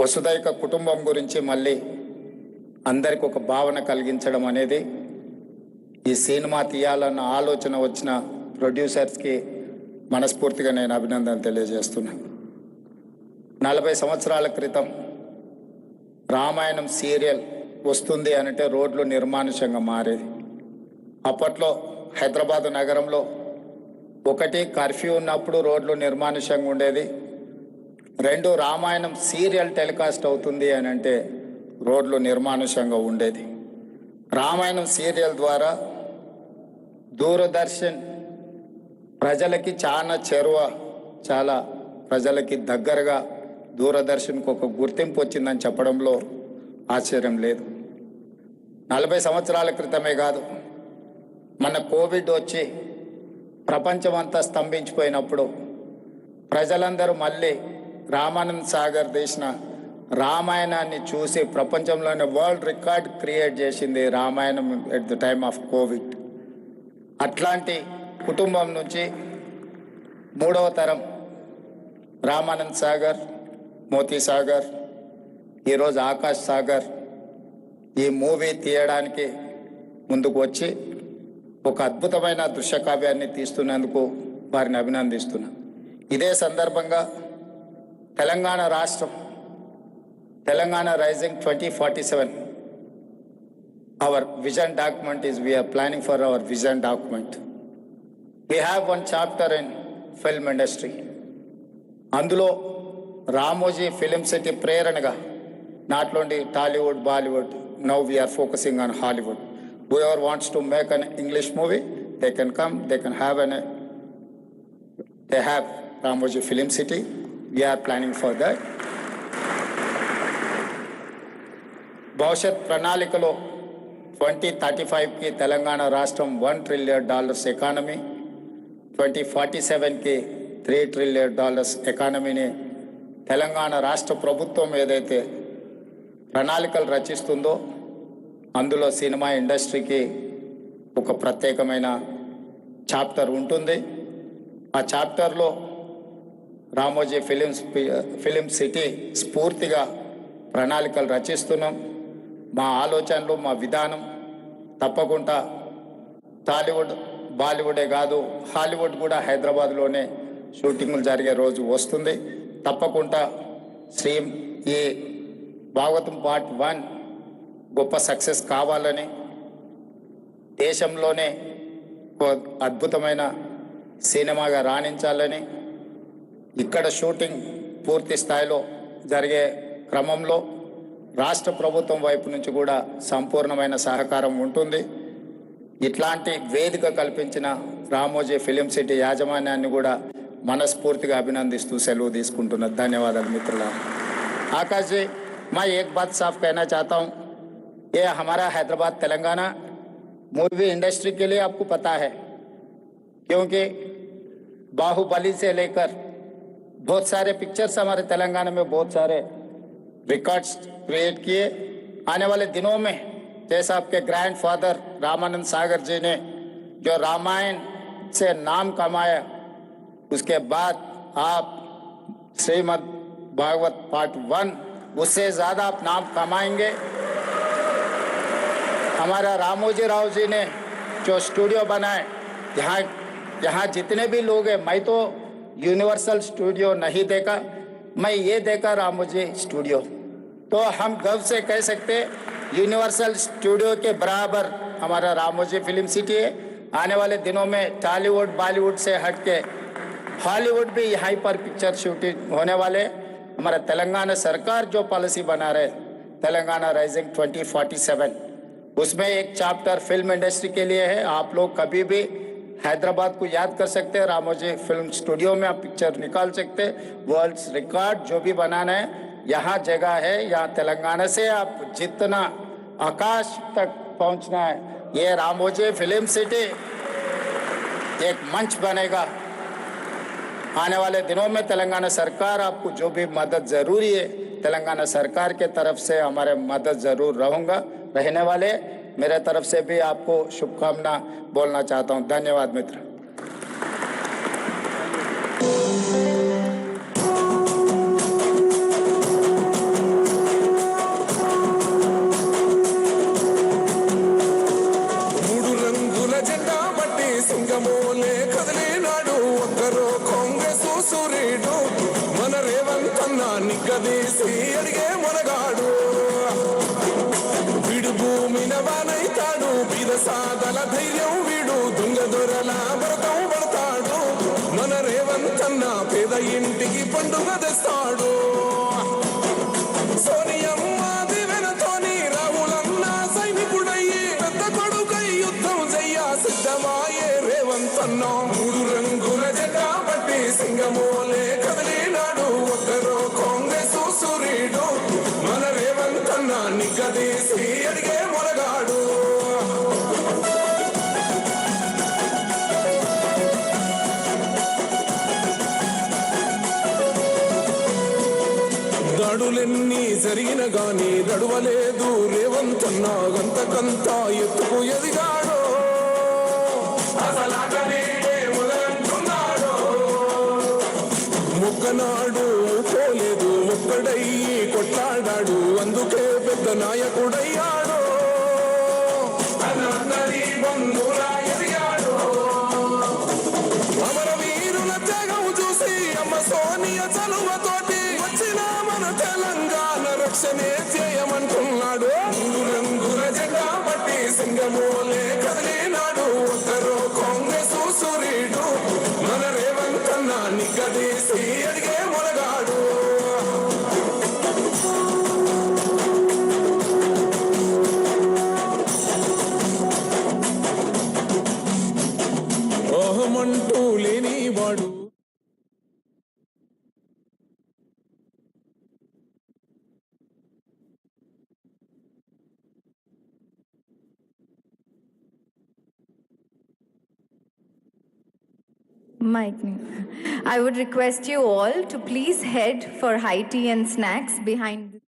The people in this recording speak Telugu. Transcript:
వసుదైక కుటుంబం గురించి మళ్ళీ అందరికి ఒక భావన కలిగించడం అనేది ఈ సినిమా తీయాలన్న ఆలోచన వచ్చిన ప్రొడ్యూసర్స్కి మనస్ఫూర్తిగా నేను అభినందన తెలియజేస్తున్నాను. నలభై సంవత్సరాల క్రితం రామాయణం సీరియల్ వస్తుంది అంటే రోడ్లు నిర్మానుషంగా మారేది. అప్పట్లో హైదరాబాదు నగరంలో ఒకటి కర్ఫ్యూ ఉన్నప్పుడు రోడ్లు నిర్మానుషంగా ఉండేది. రెండు రామాయణం సీరియల్ టెలికాస్ట్ అవుతుంది అని అంటే రోడ్లు నిర్మానుషంగా ఉండేది. రామాయణం సీరియల్ ద్వారా దూరదర్శన్ ప్రజలకి చాలా చేరువ చాలా ప్రజలకి దగ్గరగా దూరదర్శన్కు ఒక గుర్తింపు వచ్చిందని చెప్పడంలో ఆశ్చర్యం లేదు. నలభై సంవత్సరాల క్రితమే కాదు మన కోవిడ్ వచ్చి ప్రపంచమంతా స్తంభించిపోయినప్పుడు ప్రజలందరూ మళ్ళీ రామానంద్ సాగర్ తీసిన రామాయణాన్ని చూసి ప్రపంచంలోనే వరల్డ్ రికార్డ్ క్రియేట్ చేసింది Ramayanam at the time of COVID. అట్లాంటి కుటుంబం నుంచి మూడవ తరం రామానంద్ సాగర్ మోతీ సాగర్ ఈరోజు ఆకాష్ సాగర్ ఈ మూవీ తీయడానికి ముందుకు వచ్చి ఒక అద్భుతమైన దృశ్యకావ్యాన్ని తీస్తున్నందుకు వారిని అభినందిస్తున్నా. ఇదే సందర్భంగా తెలంగాణ రాష్ట్రం Telangana rising twenty forty seven our vision document is we are planning for our vision document we have one chapter in film industry అందులో రామోజీ ఫిలిం సిటీ ప్రేరణగా not only Tollywood Bollywood now we are focusing on Hollywood whoever wants to make an English movie they can come they can have an they have Ramoji film city we're planning for that భవిష్యత్ ప్రణాళికలో ట్వంటీ థర్టీ ఫైవ్కి తెలంగాణ రాష్ట్రం one trillion dollars economy twenty forty సెవెన్కి త్రీ ట్రిలియన్ డాలర్స్ ఎకానమీని తెలంగాణ రాష్ట్ర ప్రభుత్వం ఏదైతే ప్రణాళికలు రచిస్తుందో అందులో సినిమా ఇండస్ట్రీకి ఒక ప్రత్యేకమైన చాప్టర్ ఉంటుంది. ఆ చాప్టర్లో రామోజీ ఫిలిం ఫిలిం సిటీ స్ఫూర్తిగా ప్రణాళికలు రచిస్తున్నాం. మా ఆలోచనలు మా విధానం తప్పకుండా టాలీవుడ్ బాలీవుడే కాదు హాలీవుడ్ కూడా హైదరాబాద్లోనే షూటింగ్లు జరిగే రోజు వస్తుంది. తప్పకుండా శ్రీ ఈ భాగవతం పార్ట్ వన్ గొప్ప సక్సెస్ కావాలని దేశంలోనే అద్భుతమైన సినిమాగా రాణించాలని ఇక్కడ షూటింగ్ పూర్తి స్థాయిలో జరిగే క్రమంలో రాష్ట్ర ప్రభుత్వం వైపు నుంచి కూడా సంపూర్ణమైన సహకారం ఉంటుంది ఇట్లాంటి వేదిక కల్పించిన రామోజీ ఫిలిం సిటీ యాజమాన్యాన్ని కూడా మనస్ఫూర్తిగా అభినందిస్తూ సెలవు తీసుకుంటున్నా ధన్యవాదాలు మిత్రుల आकाश जी मैं एक बात साफ कहना चाहता हूँ ये हमारा हैदराबाद तेलंगाना मूवी इंडस्ट्री के लिए आपको पता है क्योंकि बाहुबली से लेकर बहुत सारे पिक्चर्स हमारे तेलंगाना में बहुत सारे रिकॉर्ड्स क्रिएट किए। आने वाले दिनों में, जैसा आपके ग्रैंड फादर रामानंद सागर जी ने जो रामायण से नाम कमाया, उसके बाद आप श्रीमद भागवत पार्ट वन उससे ज़्यादा आप नाम कमाएँगे। हमारा रामोजी राव जी ने जो स्टूडियो बनाए, यहाँ यहाँ जितने भी लोग हैं, मैं तो यूनिवर्सल स्टूडियो नहीं देखा। मैं ये देखा रामोजी स्टूडियो। तो हम गर्व से कह सकते यूनिवर्सल स्टूडियो के बराबर हमारा रामोजी फ़िल्म सिटी है। आने वाले दिनों में टॉलीवुड बॉलीवुड से हट के हॉलीवुड भी यहाँ पर पिक्चर शूटिंग होने वाले। हमारा तेलंगाना सरकार जो पॉलिसी बना रहे तेलंगाना राइजिंग 2047 उसमें एक चैप्टर फ़िल्म इंडस्ट्री के लिए है। आप लोग कभी भी हैदराबाद को याद कर सकते हैं रामोजी फ़िल्म स्टूडियो में आप पिक्चर निकाल सकते हैं। वर्ल्ड रिकॉर्ड जो भी बनाना है, यहाँ जगह है, यहाँ तेलंगाना से आप जितना आकाश तक पहुँचना है, ये रामोजी फ़िल्म सिटी एक मंच बनेगा। आने वाले दिनों में तेलंगाना सरकार आपको जो भी मदद ज़रूरी है, तेलंगाना सरकार के तरफ़ से हमारे मदद ज़रूर रहूँगा। रहने वाले मेरे तरफ़ से भी आपको शुभकामना बोलना चाहता हूँ। धन्यवाद मित्र। సాదల ధైర్యం వీడు. దొంగ దొరల వ్రతం పడతాడు. మన రేవంతన్న పేద ఇంటికి పండుగ తెస్తాడు. దాడులెన్ని జరిగిన గాని నడువలేదు రేవంతన్న గంతకంత ఎత్తుకు ఎదిగాడు. మొక్కనాడు పోలేదు మొక్కడయ్యి కొట్లాడాడు. అందుకే పెద్ద నాయకుడయ్యాడు. అమరవీరుల త్యాగం చూసి అమ్మ సోనియ చలువతోటి మన తెలంగాణ రక్షణే చేయమంటున్నాడు. రంగుల జెండా పట్టి సింగమూలే కదిలినాడు. ఉత్తరు కాంగ్రెస్ సూర్యుడు మన రేవంత్ రేవంతన్న నిగ్గదీసి అడిగే Mike, I would request you all to please head for high tea and snacks behind.